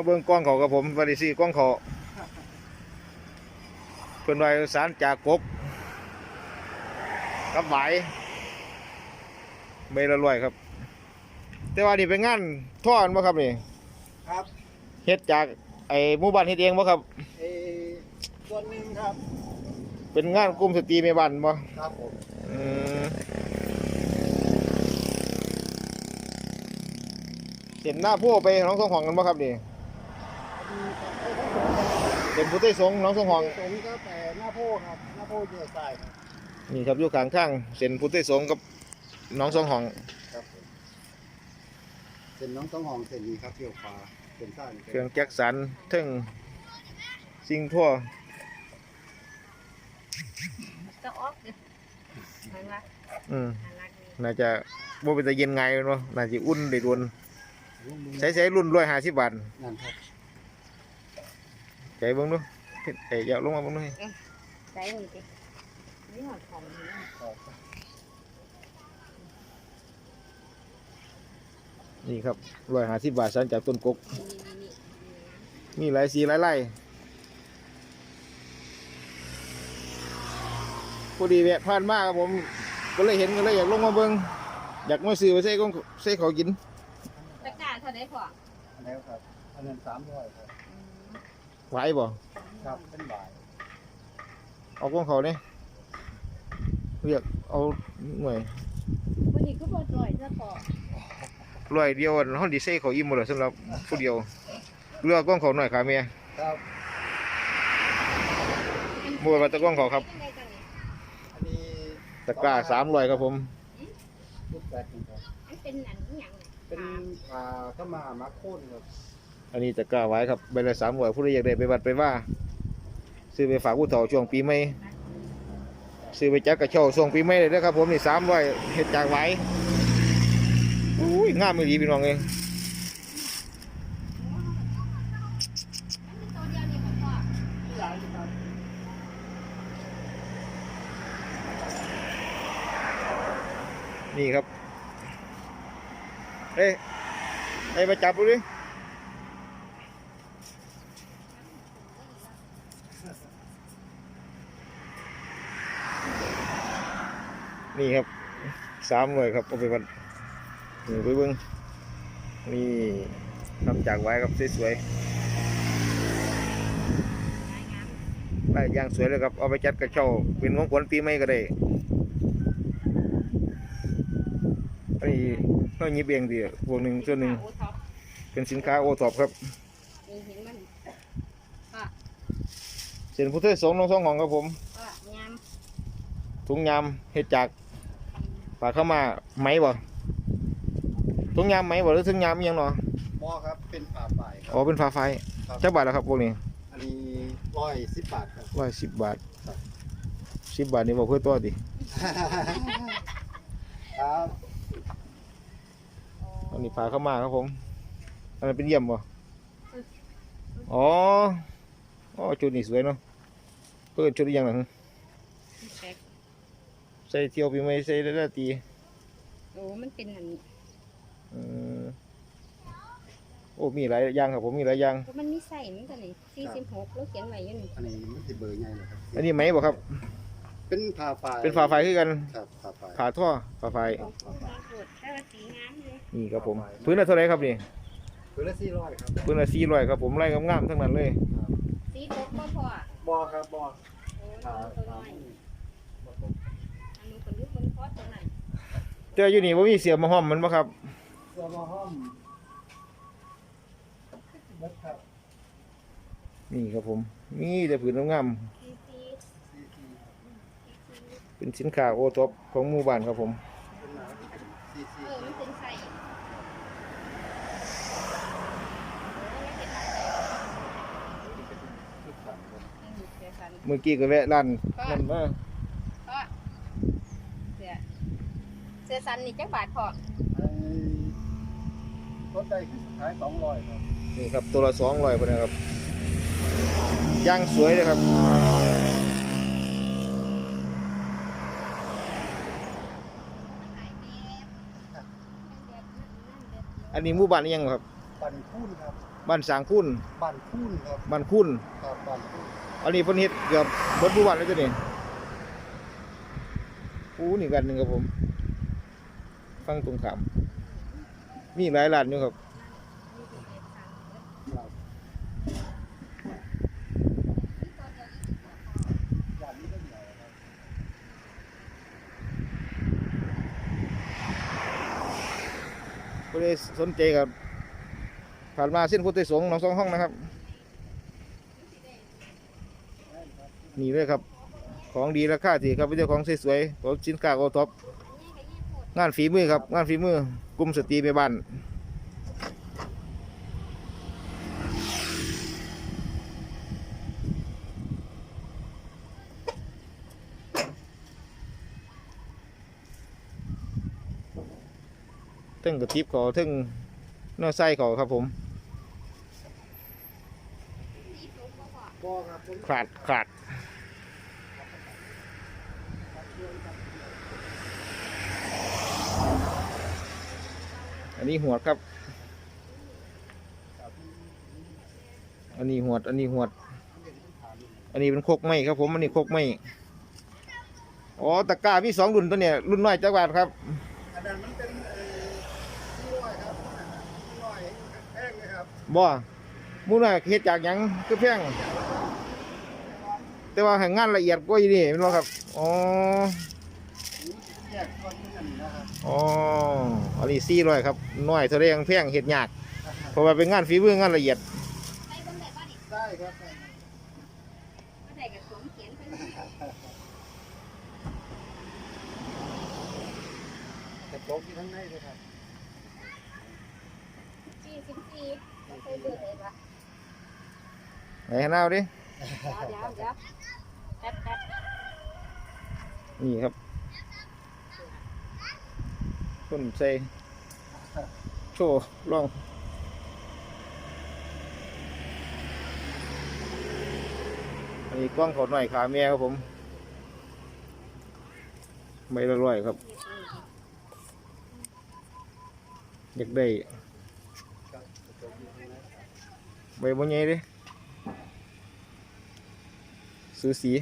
มาเบิ่งกล้องเขากับผมบริซีกล้องเขาเพิ่นไว้สารจากกบกับไหวายใบละร้อยครับ แต่ว่านี่เป็นงานท่อนบ่ครับนี่ครับเฮ็ดจากไอ้หมู่บ้านเฮ็ดเองบ่ครับเออส่วนหนึ่งครับ เป็นงานกลุ่มสตรีแม่บ้านบ่ครับผมอืมเห็นหน้าผู้ไปหน้องสองห้องกันบ่ครับนี่ เป็นผู้ใต้สงฆ์หน้องสองห้อง สงก็แต่หน้าโพครับ หน้าโพเยอะใส่ครับ นี่ครับอยู่ข้างข้างเส้นพุทธิสงฆ์กับหน้องสองห้อง ครับผมเส้นน้องต้องหองเส้นนี้ครับเที่ยวฟ้าเส้นใต้นี่เครื่องแจ็คสันทึ่งสิ่งทั่ว ก็ออกเด้อเห็นปะอืม น่ารักดีน่าจะบ่เป็นตะเย็นไงเนาะน่าจะอุ่นได้ดวนลุงมึงใช้ใช้รุ่นร้อยห้าสิบบาทนั่นครับ ใจเบิ่งดูเอ้ยอย่าลงมาเบิ่งดูใจมันสินี่หอดของนี่นะนี่ครับร้อยห้าสิบบาทสันจากต้นกกนี่นี่นี่มีหลายสีหลายไล่พอดีแวะผ่านมาครับผม ก็เลยเห็นก็เลยอยากลงมาเบิ่งอยากมาซื้อไปใส่ของใส่เขาวกินตะกร้าเท่าไดพออันนี้ครับ อันนั้นสามร้อยครับไหวบ่ครับเป็นบ่ายเอาของเขาเนี่ยเรียกเอาหน่วยวันนี้ก็บ่จ่อยซะพอร้อยเดียวห้องดีเซ่เขาอิ่มหมดเลยสำหรับผู้เดียวเลือกกล้องเขาหน่อยค่ะเมียครับมวยมาตะกล้องเขาครับยังไงกันนี่อันนี้ตะกร้าสามร้อยครับผมลูกแปดครับมันเป็นอันนี้หยังน่ะเป็นผ่าเข้ามามาโค่นครับ อันนี้ตะกร้าไว้ครับใบละสามร้อยผู้ใดอยากได้ไปวัดไปว่า ซื้อไปฝากผู้เฒ่าช่วงปีใหม่ซื้อไปจักกระเช้าช่วงปีใหม่เลยนะครับผมนี่สามร้อยเห็ดจากไว้อุ้ยงามมือดีพี่น้องเองนี่ครับนี่ครับเอ้ยไอ้มาจับดูดิ นี่ครับสามเลยครับเอาไปวัดนี่ไปเบิ้งนี่ทำจากไว้ครับสวยๆได้อย่างสวยเลยครับ เอาไปจัดกระเช้าเป็นของขวัญปีใหม่ก็ได้อันนี้เราหยิบเองดีพวกหนึ่งส่วนหนึ่งโอท็อปเป็นสินค้าโอท็อปครับนี่เห็นมันเส้นพุทธสงฆ์น้องสองของครับผมก็งามถุงยามเฮ็ดจาก ปลาเข้าวมาไหมบ่ถุงยามไหมบ่หรือถุงยามอิหยังเนาะหม้อครับเป็นผ่าฝ่ายครัอ๋อเป็นฟ้าไฟครับจักบาทแล้วครับพวกนี้อันนี้ร้อยสิบบาทครับร้อยสิบบาทครับ สิบบาทนี่บ่เพื่อตัวดิครับอันนี้ปลาเข้าวมาครับผมอันนั้นเป็นเยี่ยมบ่อ๋ออ๋อชุดนี้สวยเนาะเพิ่นชุดอีหยังหลังแปลก ใส่เที่ยวปีใหม่ใส่ได้ละตีโอ้มันเป็นอันอืมโอ้มีหลายอย่างครับผมมีหลายอย่าง เพราะมันมีใส่มันกันนี่46แล้วเขียนไว้อยู่นี่อันนี้มันสิเบอร์ใหญ่เลยครับอันนี้ไหมบ่ครับ เป็นผ่าฝ่ายเป็นฟ้าไฟคือกันครับผ่าฝ่ายผ่าท่อฟ้าไฟของคุณมาโกดแต่ว่าสีงามเลยนี่ครับผมพื้นละเท่าไหรครับนี่คือละสี่ร้อยครับพื้นละสี่ร้อยครับผมไล่งามๆทั้งนั้นเลย สีตกบ่พอบอครับบอโอ้ยผ่าตัวผ่าน้อยอันนู้นคนนี้คน พอดตัวนั้นแต่อยู่นี่ว่ามีเสียมาห้อมมันบ่ครับ เสือมาห้อมเบิดครับนี่ครับผม มีแต่ผืนงามสีสีซีซีๆเป็นสินค้าโอท็อปของหมู่บ้านครับผม เป็นหนาซีซีเออมันเป็นใส่เสียสันเมื่อกี้ก็แวะร้านนั่นมา พ่อเสีย เสียสันนี่จักบาทพอไอ้รถใดคือสุดท้ายสองร้อยครับนี่ครับตัวละสองร้อยพอนะครับย่างสวยเลยครับอันนี้หมู่บ้านนี่ยังครับปั่นคูนครับหบ้านสางคุณบ้านคูนครับบ้านคุณครับบ้านคูนอันนี้เพิ่นเฮ็ดเกือบเบิดผู้วันแล้วจ้ะนี่อู้นี่กันหนึงครับผม ฟังตรงขามมีหลายร้านอยู่ครับก็เลยสนใจกับผ่านมาเส้นพุทธสงฆ์หนองสองห้องนะครับ นี่เลยครับ ของดีราคาที่ครับเป็นเจ้าของสวยๆของสินค้าโอท็อป งานฝีมือครับ งานฝีมือกลุ่มสตรีไปบ้านทึ่งกระติบเขาทึ่งเนื้อไส้เขาครับผมก็ครับผมขาดขาด อันนี้หัวดครับ อันนี้หัวดอันนี้หัวดอันนี้เป็นโคกไม้ครับผม อันนี้โคกไม้อ๋อตะกร้ามีสองรุ่นตัวเนี่ยรุ่นน้อยจักรบาทครับอันนั้นมันเป็นเอ่อที่ร้อยครับที่ร้อยแพงนะครับบ่มูน่ะเฮ็ดจากหยังคือแพงแต่ว่าให้งานละเอียดกว่าอีนี่แม่นบ่ครับอ๋อแยกก้ อ๋ออันนี้สี่ร้อยครับน้อยแสดงแพงเฮ็ดยากเพราะว่าเป็นงานฝีมืองานละเอียดได้บ่นี่ได้ครับบ่ได้ก็สวมเขียนไปกระที่ข้งในเลยครับ44บ่เคยเบิ่งเลยบ่ไหนให้น้าเอาดิเดี๋ยวเดี๋ยวแป๊บแป๊บนี่ครับ ต้นใส่โชว์ลองอันนี้กล้องเขาหน่อยขาแม่ครับผม ไม่ละร้อยครับ อยากได้ครับกระจกอยู่ข้างในครับบัวใหญ่ดิซื้อสี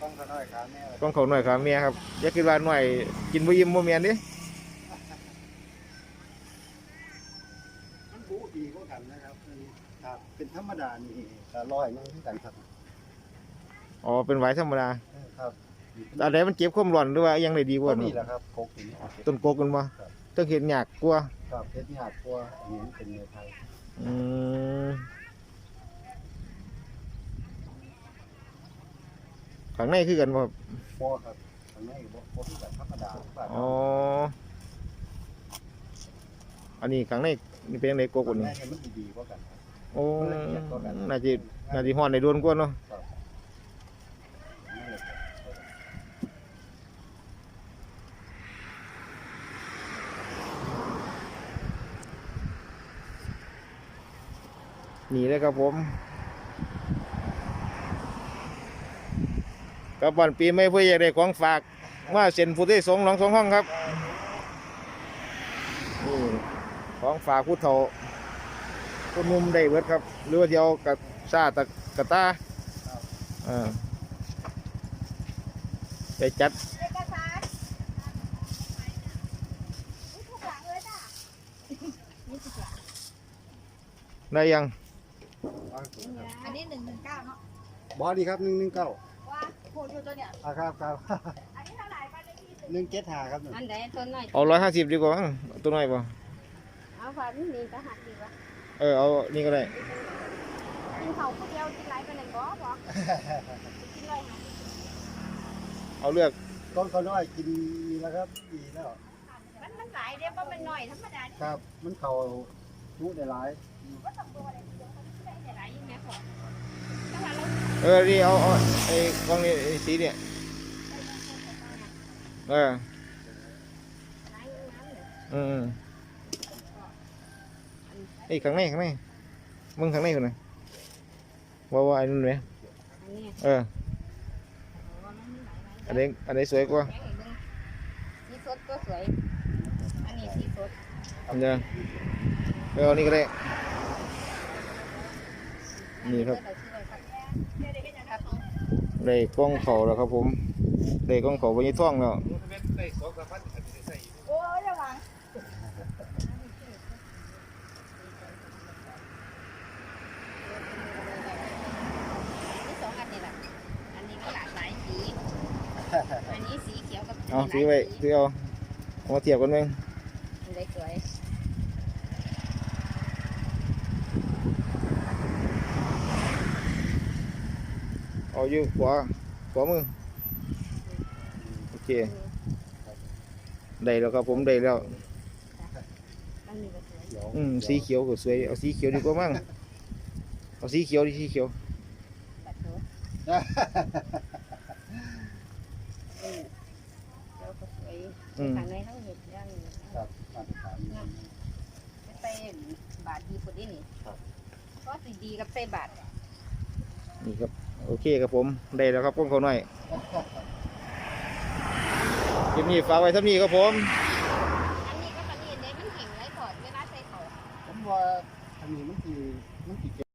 ต้องขน้อยขาแม่เลยกล้องเขาหน่อยขาแม่ครับอยากกินว่าหน่อย กินบ่ยิ้มบ่แม่นดิ มันบูดีกว่ากันนะครับอันนี้ ครับ เป็นธรรมดานี่ก็ร้อยหนึงที่กันครับอ๋อเป็นไหวธรรมดาเออครับอันไหนมันเก็บความร้อนหรือว่ายังได้ดีกก็ว่านี่เนาะแหละครับกกนี่ต้นโกกกันบ่ครับ ต้องเห็นยากกลัวาครับเพชรหยาดตัวอันนี้เป็นเนื้อไทยอืมข้างในคือกันบ่ครับบัวครับข้างในบัวบัวที่แบบธรรมดาครับอ๋ออันนี้ข้างในนี่เป็นจังไดโกกข้าอังนในนี้เนี่ยมันดีๆกว่ากันครับโอ้มันละเอียดกว่ากันน่าจะน่าจะฮ้อนได้โดนกว่าเนาะครับนั่นแหละครับนี่เลยครับผมกับวันปีใหม่เพื่ออยากได้ของฝากมาเซ็นผู้ที่สงฆ์หนองสองห้องครับนี่ของฝากผู้เฒ่า คนหนุ่มได้เบิดครับ หรือว่าเดียวกับซาตะกะตาอ่าไปจัดเอกสารนี่ทุกหลังเลยจ้ะนี่ทุกหลังได้ยัง อันนี้119เนาะบอดีครับหนึ่งหนึ่งเก้าว่าโคตรอยู่ตัวเนี่ย อ่าครับครับอันนี้เท่าไหร่บ้านเลขที่หนึ่งเจ็ดหาครับอันไหนตัวน้อย เอาร้อยห้าสิบดีกว่ามั้งตัวน้อยป่ะเอาฝันนี่ก็หักดีวะ เออ เอานี่ก็ได้กินเขาผู้เดียวกินไรไปไหนบ่บ่กินไรหาเอาเลือกต้นเขาน้อยกินมีแล้วครับดีแล้วมันมันหลายเดียวบ่มันน้อยธรรมดานี่ครับ มันเขารู้ได้หลายก็ต้องตัวอะไรเดียวเขาไม่ได้หลายอยู่แม่พอแต่ว่าเราเออนี่เอาเอาไอ้กล้องนี่ไอ้สีเนี่ยเออหลายอยู่น้ำเลยอืม ไอ้ข้างในข้างในมึงข้างในคนไหนะว่าว่าไอ้นู่นไหมอันนี้เออว่ามันมีหลยหลายอันนี้อันนี้สวยกว่าสีสดก็สวยอันนี้สีสดอันเดียวเออเอานี่ก็ได้นี่ครับเราชื่ออะไรครับครับได้กล้องเขาแล้วครับผมได้กล้องเขาไปยี่ท่องแล้ว โอ้ยระวังนี่สองอันนี่แหละอันนี้มีหลากหลายสี อันนี้สีเขียวกับเอาซื้อไว้ซื้อเอาเอามาเทียบกันไหมสีสวยเอาอยู่ขวาขวามือโอเคได้แล้วครับผมได้แล้วมันมีก็สวยเขียวอืมสีเขียวก็สวยเอาสีเขียวดีกว่ามั้งเอาสีเขียวดิสีเขียวตัดตัว อืมางในทั้งเห็ดย่างไส่ไปบาทดีคนนี้นี่ครับ ก็สิดีกับไส่บาทนี่ครับ โอเคครับผม ได้แล้วครับก้นเขาหน่อยคลิปนี้ฝากไว้ท่านี้ครับผม อันนี้ก็ปะเนียนเนี่มันแข็งไรพอดเวลาใส่เขา ผมว่าทางนี้มันคือมันคือ